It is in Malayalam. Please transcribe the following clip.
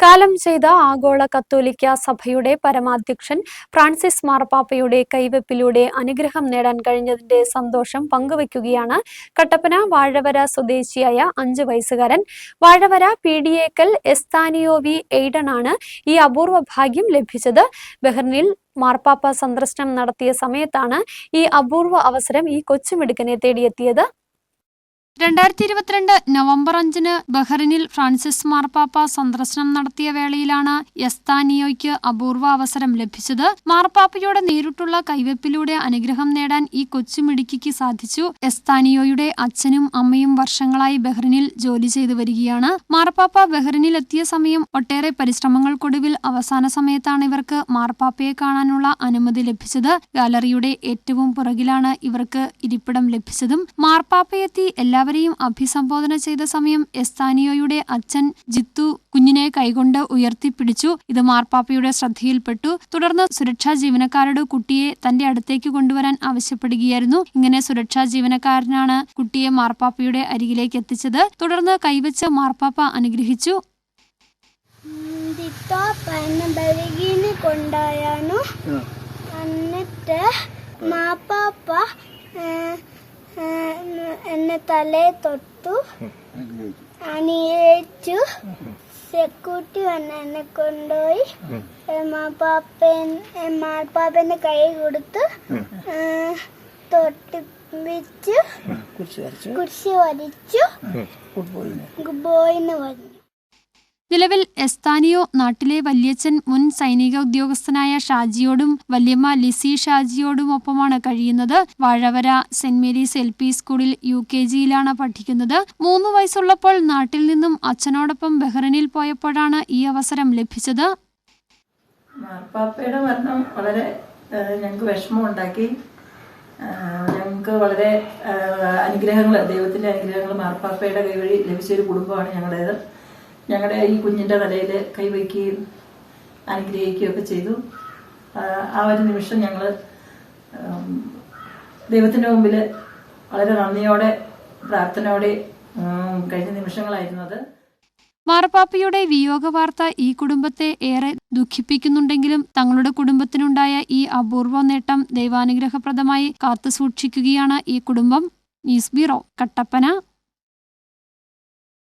കാലം ചെയ്ത ആഗോള കത്തോലിക്ക സഭയുടെ പരമാധ്യക്ഷൻ ഫ്രാൻസിസ് മാർപ്പാപ്പയുടെ കൈവെപ്പിലൂടെ അനുഗ്രഹം നേടാൻ കഴിഞ്ഞതിന്റെ സന്തോഷം പങ്കുവയ്ക്കുകയാണ് കട്ടപ്പന വാഴവര സ്വദേശിയായ അഞ്ചു വയസ്സുകാരൻ. വാഴവര പി ഡി എക്കൽ എസ്താനിയോവി എയ്ഡനാണ് ഈ അപൂർവ ഭാഗ്യം ലഭിച്ചത്. ബഹ്റിനിൽ മാർപ്പാപ്പ സന്ദർശനം നടത്തിയ സമയത്താണ് ഈ അപൂർവ അവസരം ഈ കൊച്ചുമിടുക്കനെ തേടിയെത്തിയത്. രണ്ടായിരത്തി ഇരുപത്തിരണ്ട് നവംബർ അഞ്ചിന് ബഹ്റിനിൽ ഫ്രാൻസിസ് മാർപ്പാപ്പ സന്ദർശനം നടത്തിയ വേളയിലാണ് എസ്താനിയോയ്ക്ക് അപൂർവ അവസരം ലഭിച്ചത്. മാർപ്പാപ്പയോടെ നേരിട്ടുള്ള കൈവെപ്പിലൂടെ അനുഗ്രഹം നേടാൻ ഈ കൊച്ചുമിടുക്കിക്ക് സാധിച്ചു. എസ്താനിയോയുടെ അച്ഛനും അമ്മയും വർഷങ്ങളായി ബഹ്റിനിൽ ജോലി ചെയ്തു വരികയാണ്. മാർപ്പാപ്പ ബഹ്റിനിൽ എത്തിയ സമയം ഒട്ടേറെ പരിശ്രമങ്ങൾക്കൊടുവിൽ അവസാന സമയത്താണ് ഇവർക്ക് മാർപ്പാപ്പയെ കാണാനുള്ള അനുമതി ലഭിച്ചത്. ഗാലറിയുടെ ഏറ്റവും പുറകിലാണ് ഇവർക്ക് ഇരിപ്പിടം ലഭിച്ചതും. മാർപ്പാപ്പയെത്തി എല്ലാ എല്ലാവരെയും അഭിസംബോധന ചെയ്ത സമയം എസ്താനിയോയുടെ അച്ഛൻ ജിത്തു കുഞ്ഞിനെ കൈകൊണ്ട് ഉയർത്തിപ്പിടിച്ചു. ഇത് മാർപ്പാപ്പയുടെ ശ്രദ്ധയിൽപ്പെട്ടു. തുടർന്ന് സുരക്ഷാ ജീവനക്കാരോട് കുട്ടിയെ തന്റെ അടുത്തേക്ക് കൊണ്ടുവരാൻ ആവശ്യപ്പെടുകയായിരുന്നു. ഇങ്ങനെ സുരക്ഷാ ജീവനക്കാരനാണ് കുട്ടിയെ മാർപ്പാപ്പയുടെ അരികിലേക്ക് എത്തിച്ചത്. തുടർന്ന് കൈവച്ച് മാർപ്പാപ്പ അനുഗ്രഹിച്ചു. കൊണ്ടായാണ്. എന്നിട്ട് മാപ്പാപ്പ എന്നെ തലേ തൊട്ടു അണിയിച്ചു സെക്യൂരിറ്റി വന്ന് എന്നെ കൊണ്ടുപോയി. മാപ്പാപ്പന്റെ കൈ കൊടുത്ത് തൊട്ടിപ്പിച്ച്. കുരിശ് വരച്ചു. ഗുഡ് ബോയിന്ന് പറഞ്ഞു. നിലവിൽ എസ്താനിയോ നാട്ടിലെ വല്യച്ഛൻ മുൻ സൈനിക ഉദ്യോഗസ്ഥനായ ഷാജിയോടും വല്യമ്മ ലിസി ഷാജിയോടും ഒപ്പമാണ് കഴിയുന്നത്. Vazhavara Saint Mary's L P സ്കൂളിൽ യു കെ ജിയിലാണ് പഠിക്കുന്നത്. മൂന്ന് വയസ്സുള്ളപ്പോൾ നാട്ടിൽ നിന്നും അച്ഛനോടൊപ്പം ബഹ്റിനിൽ പോയപ്പോഴാണ് ഈ അവസരം ലഭിച്ചത്. മാർപ്പാപ്പയുടെ മരണം വളരെ ഞങ്ങൾക്ക് വിഷമമുണ്ടാക്കി. ഞങ്ങൾക്ക് വളരെ അനുഗ്രഹങ്ങൾ ദൈവത്തിന്റെ അനുഗ്രഹങ്ങൾ മാർപ്പാപ്പയുടെ കൈവഴി ലഭിച്ച ഒരു കുടുംബമാണ് ഞങ്ങളുടേത്. ഞങ്ങളുടെ ഈ കുഞ്ഞിന്റെ തലയിൽ കൈവയ്ക്കുകയും അനുഗ്രഹിക്കുകയും ഒക്കെ ചെയ്തു. ആ ഒരു നിമിഷം ഞങ്ങൾ ദൈവത്തിന്റെ മുമ്പിൽ വളരെ നന്ദിയോടെ പ്രാർത്ഥനയോടെ കഴിഞ്ഞ നിമിഷങ്ങളായിരുന്നത്. മാർപ്പാപ്പയുടെ വിയോഗ വാർത്ത ഈ കുടുംബത്തെ ഏറെ ദുഃഖിപ്പിക്കുന്നുണ്ടെങ്കിലും തങ്ങളുടെ കുടുംബത്തിനുണ്ടായ ഈ അപൂർവ നേട്ടം ദൈവാനുഗ്രഹപ്രദമായി കാത്തുസൂക്ഷിക്കുകയാണ് ഈ കുടുംബം. News bureau Kattappana.